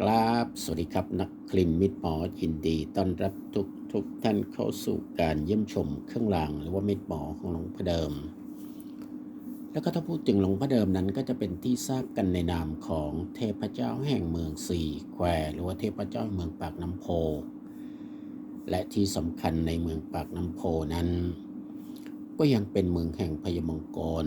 กราบสวัสดีครับ นักคลินมิตรหมอยินดีต้อนรับทุกทุกท่านเข้าสู่การเยี่ยมชมเครื่องรางหรือว่ามิตรหมอของหลวงพ่อเดิม แล้วก็ถ้าพูดถึงหลวงพ่อเดิมนั้นก็จะเป็นที่ทราบกันในนามของเทพเจ้าแห่งเมืองสี่แควหรือว่าเทพเจ้าแห่งเมืองปากน้ำโพ และที่สำคัญในเมืองปากน้ำโพนั้น ก็ยังเป็นเมืองแห่งพยมงกร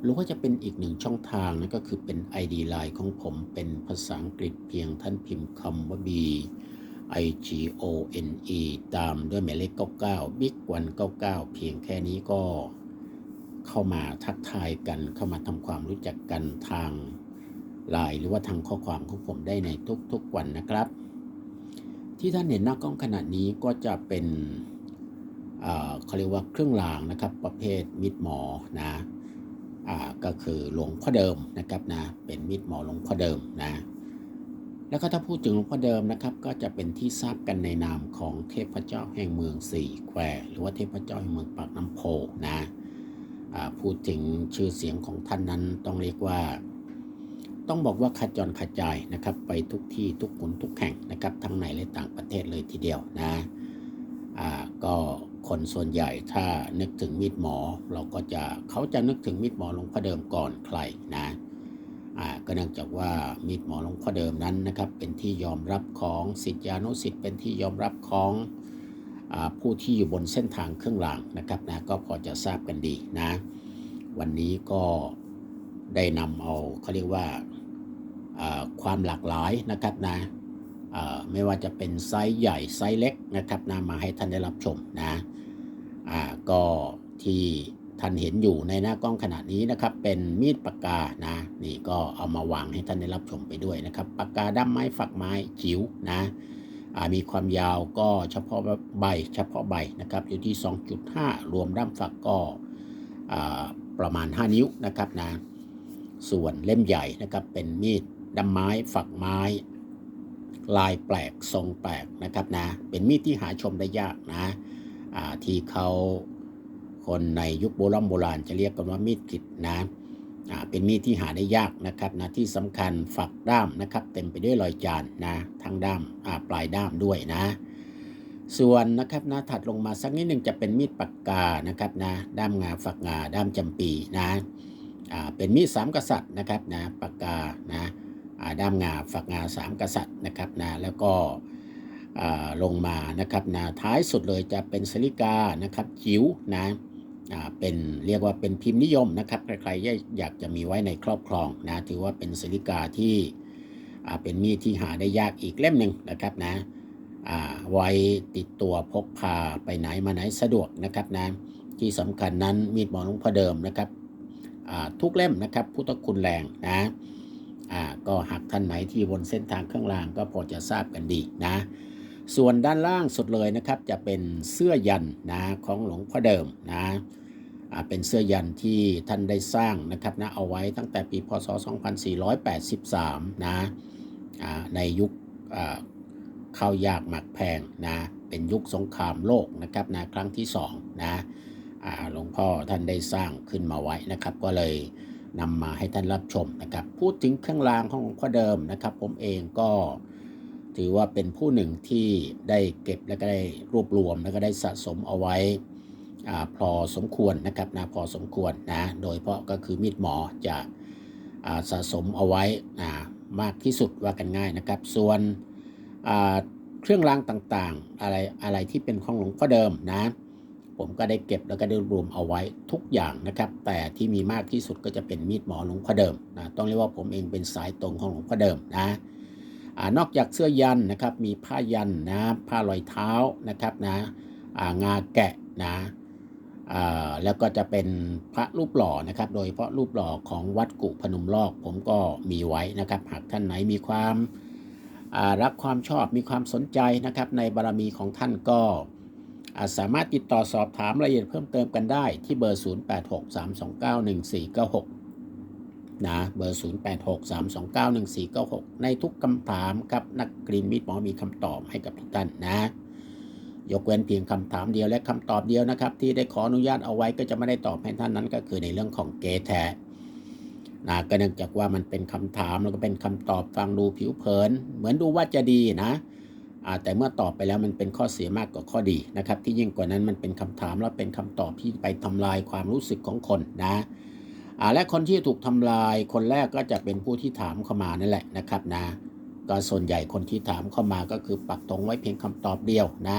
หรือว่าจะเป็นอีกหนึ่งช่องทางนั่นก็คือเป็น ID Line ของผมเป็นภาษาอังกฤษเพียงท่านพิมพ์คำว่า B I G O N E ตามด้วยหมายเลข 99 Big 199 เพียงแค่นี้ก็เข้ามาทักทายกัน เข้ามาทำความรู้จักกันทางไลน์หรือว่าทางข้อความของผมได้ในทุกๆวันนะครับ ที่ท่านเห็นหน้ากล้องขนาดนี้ก็จะเป็นเขาเรียกว่าเครื่องรางนะครับ ประเภทมิดหมอนะ ก็คือหลวงพ่อเดิมนะครับนะเป็นมิดหมอหลวงพ่อเดิมนะแล้วก็ถ้าพูดถึงหลวงพ่อเดิมนะครับ ก็จะเป็นที่ทราบกันในนามของเทพเจ้าแห่งเมืองสี่แควหรือว่าเทพเจ้าแห่งเมืองปากน้ำโพนะพูดถึงชื่อเสียงของท่านนั้นต้องเรียกว่า ต้องบอกว่าขจรขจายนะครับ ไปทุกที่ทุกคนทุกแห่งนะครับทั้งในและต่างประเทศเลยทีเดียวนะก็ คนส่วนใหญ่ถ้านึกถึงมีดหมอ เราก็จะเขาจะนึกถึงมีดหมอหลวงพ่อเดิมก่อนใครนะอ่าก็เนื่องจากว่ามีดหมอหลวงพ่อเดิมนั้นนะครับ เป็นที่ยอมรับของศิษยานุศิษย์เป็นที่ยอมรับของอาผู้ที่อยู่บนเส้นทางเครื่องรางนะครับนะก็พอจะทราบกันดีนะ วันนี้ก็ได้นำเอาเขาเรียกว่าอ่าความหลากหลายนะครับนะ ไม่ว่าจะเป็นไซส์ใหญ่ไซส์เล็กนะครับนะมาให้ท่านได้รับชมนะอ่าก็ที่ท่านเห็นอยู่ในหน้ากล้องขนาดนี้นะครับ เป็นมีดปากกานะ นี่ก็เอามาวางให้ท่านได้รับชมไปด้วยนะครับปากกาด้ามไม้ฝักไม้จิ๋วนะมีความยาวก็เฉพาะใบเฉพาะใบนะครับ อยู่ที่ 2.5 รวมด้ามฝักก็ประมาณ 5 นิ้วนะครับนะส่วนเล่มใหญ่นะครับเป็นมีดด้ามไม้ฝักไม้ ลายแปลกทรงแปลกนะครับนะเป็นมีดที่หาชมได้ยากนะที่เขาคนในยุคโบราณโบราณจะเรียกกันว่ามีดกริดนะเป็นมีดที่หาได้ยากนะครับนะที่สำคัญฝักด้ามนะครับ เต็มไปด้วยรอยจานนะทั้งด้ามปลายด้ามด้วยนะ ส่วนนะครับนะถัดลงมาสักนิดหนึ่งจะเป็นมีดปากกานะครับนะด้ามงาฝักงาด้ามจำปีนะเป็นมีดสามกษัตริย์นะครับนะปากกานะ ด้ามงาฝักงาสามกษัตริย์นะครับนะแล้วก็ลงมานะครับนะท้ายสุดเลยจะเป็นสลิกานะครับจิ๋วนะเป็นเรียกว่าเป็นพิมพ์นิยมนะครับใครๆอยากจะมีไว้ในครอบครองนะถือว่าเป็นสลิกาที่เป็นมีดที่หาได้ยากอีกเล่มหนึ่งนะครับนะไว้ติดตัวพกพาไปไหนมาไหนสะดวกนะครับนะที่สำคัญนั้นมีดหมอหลวงพ่อเดิมนะครับทุกเล่มนะครับพุทธคุณแรงนะ อ่าก็หากท่านไหนที่บนเส้นทางข้างล่างก็พอจะทราบกันดีนะ ส่วนด้านล่างสุดเลยนะครับจะเป็นเสื้อยันนะของหลวงพ่อเดิมนะเป็นเสื้อยันที่ท่านได้สร้างนะครับนะเอาไว้ตั้งแต่ปีพศ 2483 นะอ่าในยุคข้าวยากหมักแพงนะเป็นยุคสงครามโลกนะครับนะครั้งที่สองนะหลวงพ่อท่านได้สร้างขึ้นมาไว้นะครับก็เลย นำมาให้ท่านรับชมนะครับ พูดถึงเครื่องรางของพ่อเดิมนะครับ ผมเองก็ถือว่าเป็นผู้หนึ่งที่ได้เก็บและก็ได้รวบรวม แล้วก็ได้สะสมเอาไว้อพอสมควรนะครับนะพอสมควรนะโดยเฉพาะก็คือมีดหมอจะสะสมเอาไว้อ่ามากที่สุดว่ากันง่ายนะครับ ส่วนเครื่องรางต่างๆอะไรอะไรที่เป็นของหลวงพ่อเดิมนะ ผมก็ได้เก็บแล้วก็ได้รวมเอาไว้ทุกอย่างนะครับ แต่ที่มีมากที่สุดก็จะเป็นมีดหมอหลวงพ่อเดิมนะต้องเรียกว่าผมเองเป็นสายตรงของหลวงพ่อเดิมนะอนอกจากเสื้อยันนะครับมีผ้ายันนะผ้ารอยเท้านะครับนะางาแกะนะแล้วก็จะเป็นพระรูปหล่อนะครับ โดยเฉพาะรูปหล่อของวัดกุพนมลอกผมก็มีไว้นะครับ หากท่านไหนมีความารักความชอบมีความสนใจนะครับ ในบารมีของท่านก็ อ่าสามารถติดต่อสอบถามรายละเอียดเพิ่มเติมกันได้ที่เบอร์ 0863291496 นะ เบอร์ 0863291496 ในทุกคำถามครับ นักกรีนมิตรหมอมีคำตอบให้กับทุกท่านนะ ยกเว้นเพียงคำถามเดียวและคำตอบเดียวนะครับ ที่ได้ขออนุญาตเอาไว้ก็จะไม่ได้ตอบให้ท่านนั้นก็คือในเรื่องของเกแทนะก็เนื่องจากว่ามันเป็นคำถามแล้วก็เป็นคำตอบฟังดูผิวเผิน เหมือนดูว่าจะดีนะ แต่เมื่อตอบไปแล้วมันเป็นข้อเสียมากกว่าข้อดีนะครับ ที่ยิ่งกว่านั้นมันเป็นคำถามแล้วเป็นคำตอบที่ไปทำลายความรู้สึกของคนนะและคนที่ถูกทำลายคนแรกก็จะเป็นผู้ที่ถามเข้ามานั่นแหละนะครับนะก็ส่วนใหญ่คนที่ถามเข้ามาก็คือปักตรงไว้เพียงคำตอบเดียวนะ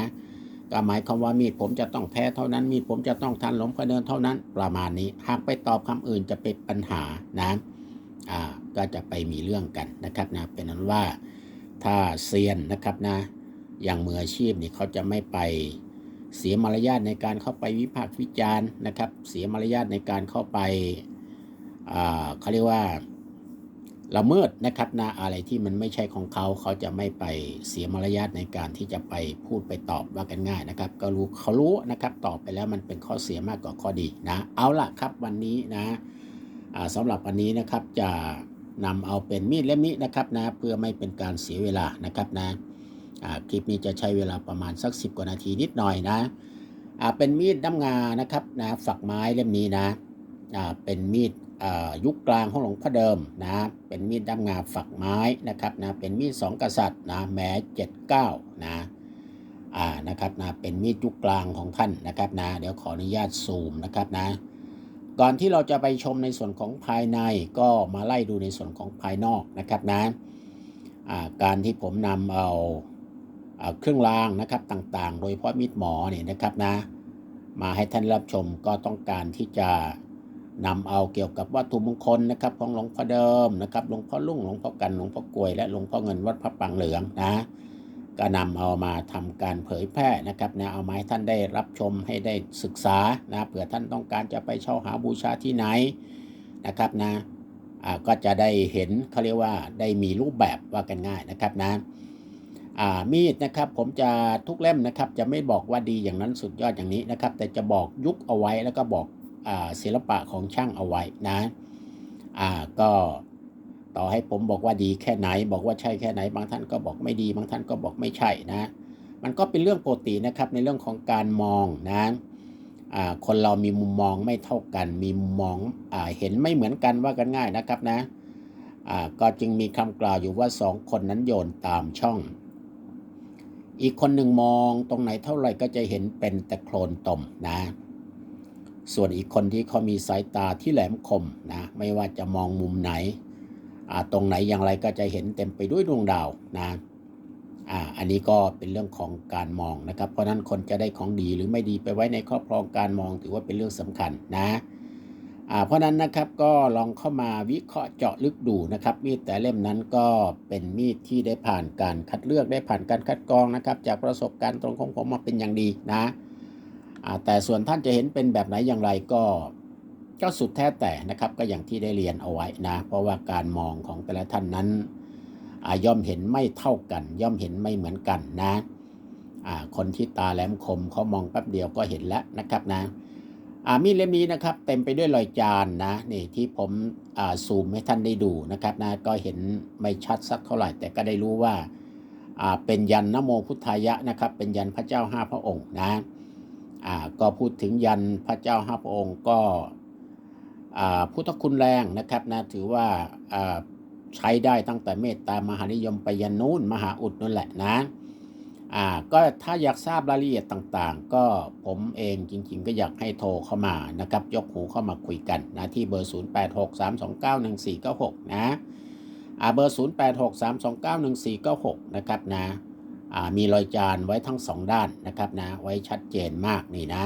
ก็หมายความว่ามีดผมจะต้องแพ้เท่านั้น มีดผมจะต้องทันหลมพระเนินเท่านั้น ประมาณนี้ หากไปตอบคำอื่นจะเป็นปัญหานะก็จะไปมีเรื่องกันนะครับนะเป็นนั้นว่า ถ้าเซียนนะครับนะ อย่างมืออาชีพนี่เขาจะไม่ไปเสียมารยาทในการเข้าไปวิพากษ์วิจารณ์นะครับ เสียมารยาทในการเข้าไปเขาเรียกว่าละเมิดนะครับนะอะไรที่มันไม่ใช่ของเขาเขาจะไม่ไปเสียมารยาทในการที่จะไปพูดไปตอบว่ากันง่ายนะครับ ก็รู้เขารู้นะครับตอบไปแล้วมันเป็นข้อเสียมากกว่าข้อดีนะ เอาล่ะครับวันนี้นะอ่าสำหรับวันนี้นะครับจะ นำเอาเป็นมีดเล่มนี้นะครับนะเพื่อไม่เป็นการเสียเวลานะครับนะคลิปนี้จะใช้เวลาประมาณสัก 10 กว่านาทีนิดหน่อยนะเป็นมีดด้ามงานะครับนะฝักไม้เล่มนี้นะเป็นมีดยุคกลางของหลวงพ่อเดิมนะเป็นมีดด้ามงาฝักไม้นะครับนะเป็นมีดสองกษัตริย์นะแม้เจ็ดเก้านะอ่านะครับนะเป็นมีดยุคกลางของท่านนะครับนะเดี๋ยวขออนุญาตซูมนะครับนะ ก่อนที่เราจะไปชมในส่วนของภายในก็มาไล่ดูในส่วนของภายนอกนะครับนะการที่ผมนำเอาเครื่องรางนะครับต่างๆ โดยเฉพาะมีดหมอเนี่ยนะครับนะมาให้ท่านรับชมก็ต้องการที่จะนำเอาเกี่ยวกับวัตถุมงคลนะครับของหลวงพ่อเดิมนะครับหลวงพ่อลุ่งหลวงพ่อกันหลวงพ่อกลวยและหลวงพ่อเงินวัดพระปังเหลืองนะ ก็นำเอามาทำการเผยแพร่นะครับนะเอามาให้ท่านได้รับชมให้ได้ศึกษานะเผื่อท่านต้องการจะไปเช่าหาบูชาที่ไหนนะครับนะก็จะได้เห็นเขาเรียกว่าได้มีรูปแบบว่ากันง่ายนะครับนะมีดนะครับผมจะทุกเล่มนะครับ จะไม่บอกว่าดีอย่างนั้นสุดยอดอย่างนี้นะครับ แต่จะบอกยุคเอาไว้แล้วก็บอกศิลปะของช่างเอาไว้นะก็ ต่อให้ผมบอกว่าดีแค่ไหน บอกว่าใช่แค่ไหน บางท่านก็บอกไม่ดี บางท่านก็บอกไม่ใช่นะ มันก็เป็นเรื่องปกตินะครับในเรื่องของการมองนะคนเรามีมุมมองไม่เท่ากัน มีมุมมองอเห็นไม่เหมือนกันว่ากันง่ายนะครับนะก็จึงมีคำกล่าวอยู่ว่าสองคนนั้นโยนตามช่อง อีกคนหนึ่งมองตรงไหนเท่าไหร่ก็จะเห็นเป็นแต่โคลนตมนะ ส่วนอีกคนที่เขามีสายตาที่แหลมคมนะ ไม่ว่าจะมองมุมไหน ตรงไหนอย่างไรก็จะเห็นเต็มไปด้วยดวงดาวนะอ่าอันนี้ก็เป็นเรื่องของการมองนะครับ เพราะนั้นคนจะได้ของดีหรือไม่ดีไปไว้ในครอบครองการมองถือว่าเป็นเรื่องสำคัญนะอ่าเพราะฉะนั้นนะครับก็ลองเข้ามาวิเคราะห์เจาะลึกดูนะครับ มีดแต่เล่มนั้นก็เป็นมีดที่ได้ผ่านการคัดเลือกได้ผ่านการคัดกรองนะครับ จากประสบการณ์ตรงของผมมาเป็นอย่างดีนะอ่าแต่ส่วนท่านจะเห็นเป็นแบบไหนอย่างไรก็ ก็สุดแท้แต่นะครับก็อย่างที่ได้เรียนเอาไว้นะ เพราะว่าการมองของแต่ละท่านนั้นย่อมเห็นไม่เท่ากัน ย่อมเห็นไม่เหมือนกันนะคนที่ตาแหลมคมเขามองแป๊บเดียวก็เห็นแล้วนะครับนะมีดเล่มนี้นะครับ เต็มไปด้วยรอยจานนะนี่ที่ผมซูมให้ท่านได้ดูนะครับนะก็เห็นไม่ชัดสักเท่าไหร่ แต่ก็ได้รู้ว่าเป็นยันนโมพุทธายะนะครับ เป็นยันพระเจ้าห้าพระองค์นะก็พูดถึงยันพระเจ้าห้าพระองค์ก็ พุทธคุณแรงนะครับนะถือว่าใช้ได้ตั้งแต่เมตตามหานิยมไปยันนู้นมหาอุดนั่นแหละนะอ่าก็ถ้าอยากทราบรายละเอียดต่างๆ ก็ผมเองจริงๆ ก็อยากให้โทรเข้ามานะครับ ยกหูเข้ามาคุยกันนะที่เบอร์ 0863291496 นะอ่าเบอร์ 0863291496 นะครับนะอ่ามีรอยจานไว้ทั้งสองด้านนะครับนะ ไว้ชัดเจนมากนี่นะ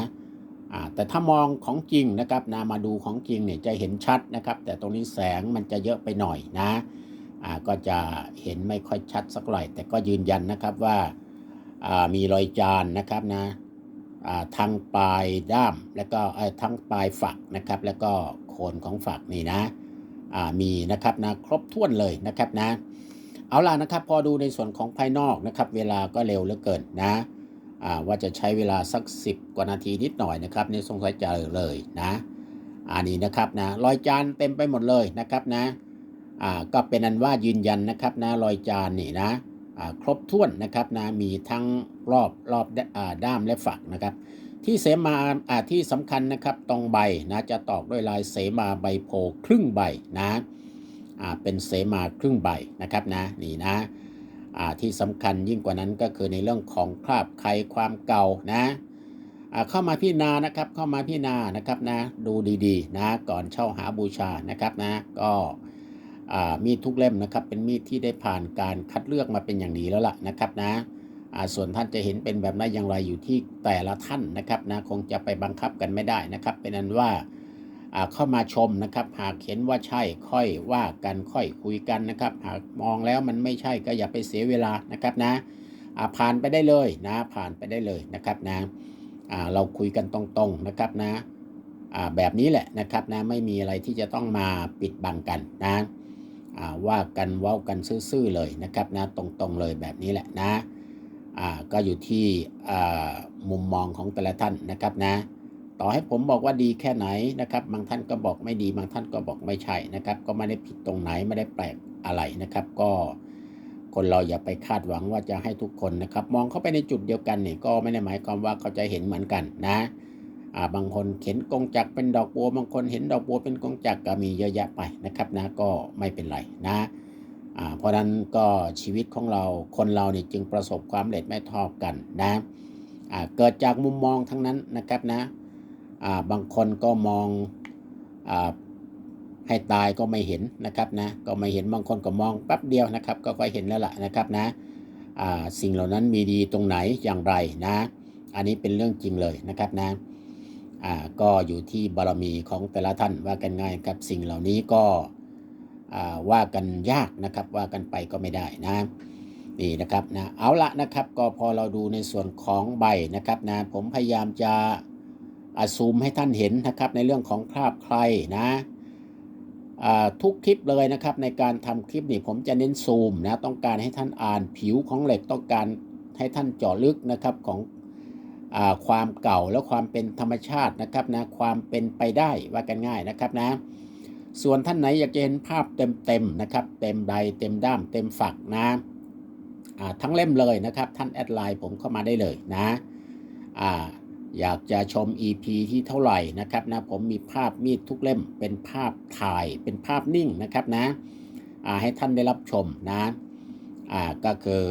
แต่ถ้ามองของจริงนะครับนะมาดูของจริงเนี่ยจะเห็นชัดนะครับ แต่ตรงนี้แสงมันจะเยอะไปหน่อยนะก็จะเห็นไม่ค่อยชัดสักหน่อย แต่ก็ยืนยันนะครับว่ามีรอยจานนะครับนะทางปลายด้าม แล้วก็ทั้งปลายฝักนะครับ แล้วก็โคนของฝักนี่นะมีนะครับนะครบถ้วนเลยนะครับนะเอาล่ะนะครับ พอดูในส่วนของภายนอกนะครับ เวลาก็เร็วเหลือเกินนะ ว่าจะใช้เวลาสัก 10 กว่านาทีนิดหน่อยนะครับนี่สงสัยจะเลยนะอันนี้นะครับนะรอยจานเต็มไปหมดเลยนะครับนะอ่าก็เป็นอันว่ายืนยันนะครับนะรอยจานนี่นะอ่าครบถ้วนนะครับนะมีทั้งรอบรอบอ่าด้ามและฝักนะครับ ที่เสมาอ่าที่สำคัญนะครับตรงใบนะจะตอกด้วยลายเสมาใบโพครึ่งใบนะอ่าเป็นเสมาครึ่งใบนะครับนะนี่นะอ ที่สำคัญยิ่งกว่านั้นก็คือในเรื่องของคราบไขความเก่านะอ่าเข้ามาพิจารณานะครับเข้ามาพิจารณานะครับนะดูดีๆนะก่อนเช่าหาบูชานะครับนะก็อ่ามีดทุกเล่มนะครับเป็นมีดที่ได้ผ่านการคัดเลือกมาเป็นอย่างดีแล้วล่ะนะครับนะอ่าส่วนท่านจะเห็นเป็นแบบไหนอย่างไรอยู่ที่แต่ละท่านนะครับนะคงจะไปบังคับกันไม่ได้นะครับ เป็นนั้นว่า เข้ามาชมนะครับ หากเห็นว่าใช่ค่อยว่ากันค่อยคุยกันนะครับ หากมองแล้วมันไม่ใช่ก็อย่าไปเสียเวลานะครับนะอ่าผ่านไปได้เลยนะผ่านไปได้เลยนะครับนะอ่าเราคุยกันตรงๆนะครับนะอ่าแบบนี้แหละนะครับนะไม่มีอะไรที่จะต้องมาปิดบังกันนะอ่าว่ากันเว้ากันซื่อๆเลยนะครับนะตรงๆเลยแบบนี้แหละนะอ่าก็อยู่ที่อ่ามุมมองของแต่ละท่านนะครับนะ ต่อให้ผมบอกว่าดีแค่ไหนนะครับบางท่านก็บอกไม่ดีบางท่านก็บอกไม่ใช่นะครับ ก็ไม่ได้ผิดตรงไหนไม่ได้แปลกอะไรนะครับ ก็คนเราอย่าไปคาดหวังว่าจะให้ทุกคนนะครับ มองเข้าไปในจุดเดียวกันเนี่ยก็ไม่ได้หมายความว่าเขาจะเห็นเหมือนกันนะอ่าบางคนเห็นกงจักเป็นดอกบัว บางคนเห็นดอกบัวเป็นกงจักก็มีเยอะแยะไปนะครับนะก็ไม่เป็นไรนะอ่าเพราะนั้นก็ชีวิตของเราคนเราเนี่ยจึงประสบความสำเร็จไม่เท่ากันนะอ่าเกิดจากมุมมองทั้งนั้นนะครับนะ บางคนก็มองอ่าให้ตายก็ไม่เห็นนะครับนะก็ไม่เห็นบางคนก็มองแป๊บเดียวนะครับ ก็ก็เห็นแล้วล่ะนะครับนะอ่าสิ่งเหล่านั้นมีดีตรงไหนอย่างไรนะ อันนี้เป็นเรื่องจริงเลยนะครับนะอ่าก็อยู่ที่บารมีของแต่ละท่านว่ากันง่ายครับสิ่งเหล่านี้ก็อ่าว่ากันยากนะครับว่ากันไปก็ไม่ได้นะนี่นะครับนะเอาละนะครับก็พอเราดูในส่วนของใบนะครับนะผมพยายามจะ ซูมให้ท่านเห็นนะครับในเรื่องของคราบใครนะทุกคลิปเลยนะครับในการทำคลิปนี่ผมจะเน้นซูมนะต้องการให้ท่านอ่านผิวของเหล็กต้องการให้ท่านเจาะลึกนะครับของอความเก่าและความเป็นธรรมชาตินะครับนะความเป็นไปได้ว่ากันง่ายนะครับนะส่วนท่านไหนอยากจะเห็นภาพเต็มๆนะครับเต็มใดเต็มด้ามเต็มฝักนะทั้งเล่มเลยนะครับท่านแอดไลน์ผมเข้ามาได้เลยนะ อยากจะชม EP ที่เท่าไหร่นะครับนะผมมีภาพมีดทุกเล่มเป็นภาพถ่ายเป็นภาพนิ่งนะครับนะให้ท่านได้รับชมนะก็คือ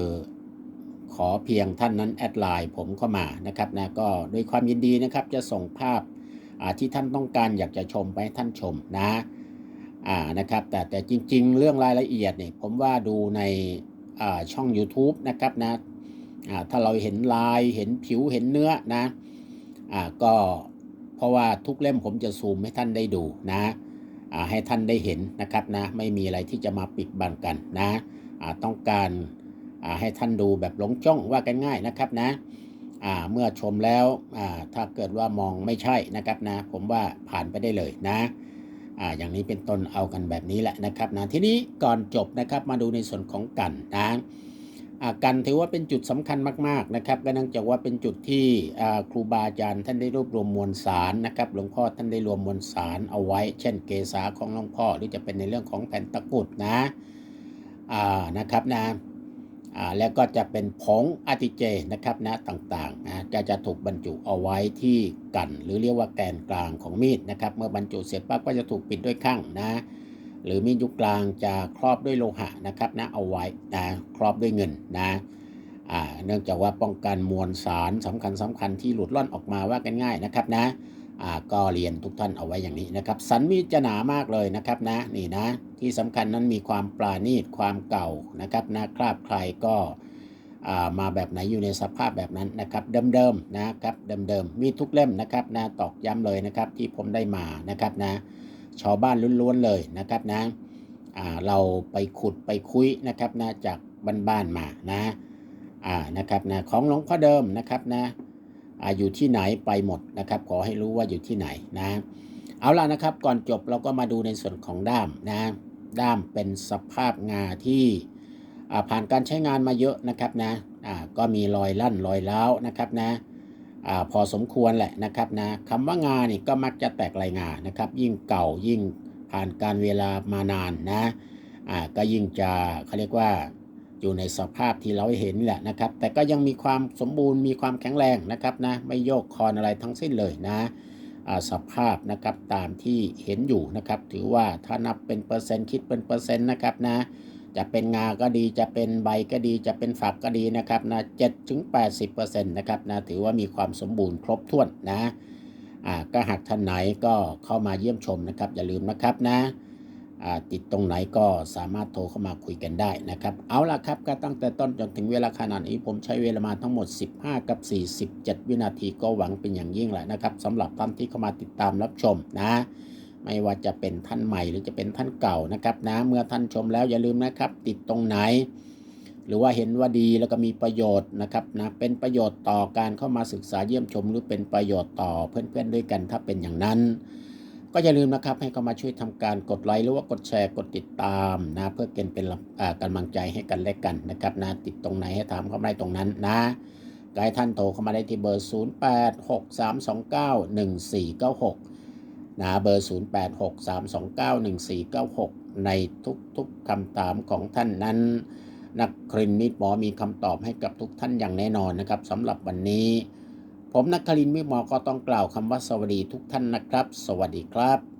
ขอเพียงท่านนั้นแอดไลน์ผมเข้ามานะครับนะก็ด้วยความยินดีนะครับจะส่งภาพที่ท่านต้องการอยากจะชมไปให้ท่านชมนะอ่านะครับแต่แต่จริง ๆ เรื่องรายละเอียดเนี่ยผมว่าดูในช่อง YouTube นะครับนะถ้าเราเห็นลายเห็นผิวเห็นเนื้อนะ อ่าก็เพราะว่าทุกเล่มผมจะซูมให้ท่านได้ดูนะอ่าให้ท่านได้เห็นนะครับนะไม่มีอะไรที่จะมาปิดบังกันนะอ่าต้องการอ่าให้ท่านดูแบบหลงจ้องว่ากันง่ายนะครับนะอ่าเมื่อชมแล้วอ่าถ้าเกิดว่ามองไม่ใช่นะครับนะ ผมว่าผ่านไปได้เลยนะอ่าอย่างนี้เป็นต้นเอากันแบบนี้แหละนะครับนะทีนี้ก่อนจบนะครับมาดูในส่วนของกันนะ กันถือว่าเป็นจุดสำคัญมากๆนะครับก็เนื่องจากว่าเป็นจุดที่ครูบาอาจารย์ท่านได้รวบรวมมวลสารนะครับหลวงพ่อท่านได้รวมมวลสารเอาไว้ เช่นเกษาของหลวงพ่อหรือจะเป็นในเรื่องของแผ่นตะกุดนะนะครับนะแล้วก็จะเป็นผงอาติเจนะครับนะต่างๆนะจะจะถูกบรรจุเอาไว้ที่กัน หรือเรียกว่าแกนกลางของมีดนะครับ เมื่อบรรจุเสร็จปั๊บก็จะถูกปิดด้วยข้างนะ หรือมีดยุคกลางจะครอบด้วยโลหะนะครับนะเอาไว้นะครอบด้วยเงินนะเนื่องจากว่าป้องกันมวลสารสำคัญสำคัญที่หลุดล่อนออกมาว่ากันง่ายนะครับนะอ่าก็เรียนทุกท่านเอาไว้อย่างนี้นะครับ สันมีจะหนามากเลยนะครับนะนี่นะที่สำคัญนั้นมีความปราณีตความเก่านะครับนะคราบใครก็มาแบบไหนอยู่ในสภาพแบบนั้นนะครับเดิมๆนะครับเดิมๆมีทุกเล่มนะครับนะตอกย้ำเลยนะครับที่ผมได้มานะครับนะ ชาวบ้านล้วนๆเลยนะครับนะเราไปขุดไปคุยนะครับนะจากบ้านๆมานะนะครับนะของหลวงพ่อเดิมนะครับนะออยู่ที่ไหนไปหมดนะครับ ขอให้รู้ว่าอยู่ที่ไหนนะเอาล่ะนะครับก่อนจบเราก็มาดูในส่วนของด้ามนะด้ามเป็นสภาพงาที่ผ่านการใช้งานมาเยอะนะครับนะก็มีรอยลั่นรอยร้านะครับนะ อพอสมควรแหละนะครับนะคำว่างานี่ก็มักจะแตกลายงานะครับ ยิ่งเก่ายิ่งผ่านการเวลามานานนะอ่าก็ยิ่งจะเขาเรียกว่าอยู่ในสภาพที่เราเห็นแหละนะครับ แต่ก็ยังมีความสมบูรณ์มีความแข็งแรงนะครับนะไม่โยกคอนอะไรทั้งสิ้นเลยนะสภาพนะครับตามที่เห็นอยู่นะครับ ถือว่าถ้านับเป็นเปอร์เซ็นต์คิดเป็นเปอร์เซ็นต์นะครับนะ จะเป็นงาก็ดีจะเป็นใบก็ดีจะเป็นฝักก็ดีนะครับนะเจ็ดถึงแปดสิบเปอร์เซ็นต์นะครับนะถือว่ามีความสมบูรณ์ครบถ้วนนะอ่าก็หากท่านไหนก็เข้ามาเยี่ยมชมนะครับ อย่าลืมนะครับนะอ่าติดตรงไหนก็สามารถโทรเข้ามาคุยกันได้นะครับ เอาละครับก็ตั้งแต่ต้นจนถึงเวลาขนาดนี้ผมใช้เวลามาทั้งหมด 15 กับ 47 วินาทีก็หวังเป็นอย่างยิ่งแหละนะครับสำหรับท่านที่เข้ามาติดตามรับชมนะ ไม่ว่าจะเป็นท่านใหม่หรือจะเป็นท่านเก่านะครับนะเมื่อท่านชมแล้วอย่าลืมนะครับ ติดตรงไหน หรือว่าเห็นว่าดีแล้วก็มีประโยชน์นะครับนะเป็นประโยชน์ต่อการเข้ามาศึกษาเยี่ยมชม หรือเป็นประโยชน์ต่อเพื่อนๆด้วยกันถ้าเป็นอย่างนั้น ก็อย่าลืมนะครับให้เข้ามาช่วยทำการกดไลค์หรือว่ากดแชร์กดติดตามนะเพื่อเป็นเป็นอ่ากำลังใจให้กันและกันนะครับนะติดตรงไหนให้ถามเข้ามาได้ตรงนั้นนะก็ให้ท่านโทรเข้ามาได้ที่เบอร์ 0863291496 นะเบอร์ 0863291496 ในทุกๆคำถามของท่านนั้น นักคลินมิตรหมอมีคำตอบให้กับทุกท่านอย่างแน่นอนนะครับสำหรับวันนี้ ผมนักคลินมิตรหมอก็ต้องกล่าวคำว่าสวัสดีทุกท่านนะครับ สวัสดีครับ